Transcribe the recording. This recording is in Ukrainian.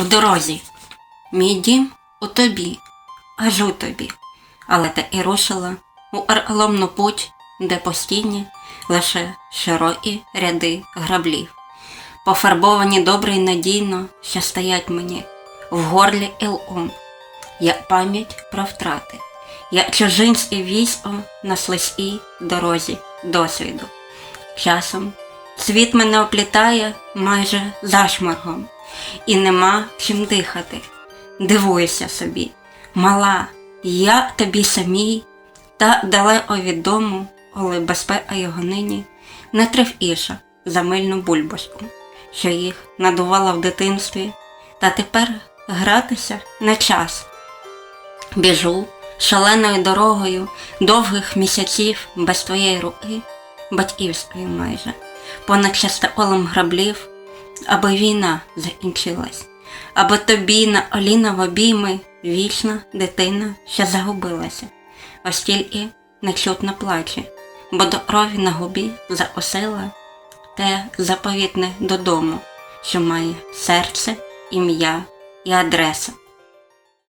в дорозі. Мій дім у тобі, аж у тобі. Але ти і рушила у орломну путь, де постійні лише широкі ряди граблів, пофарбовані добре й надійно, що стоять мені в горлі ілом, як пам'ять про втрати, як чужинське військо на слизькій дорозі досвіду. Часом світ мене оплітає майже зашморгом, і нема чим дихати. Дивуюся собі, мала, я тобі самій, та далеко від дому, коли безпека його нині не тривіша за мильну бульбашку, що їх надувала в дитинстві, та тепер гратися не час. Біжу шаленою дорогою довгих місяців без твоєї руки, батьківської майже, понад частоколом граблів, аби війна закінчилась, аби тобі на оліна в обійми вічна дитина, що загубилася, ось тільки нечутно плаче, бо до крові на губі закосила те заповітне додому, що має серце, ім'я і адреса.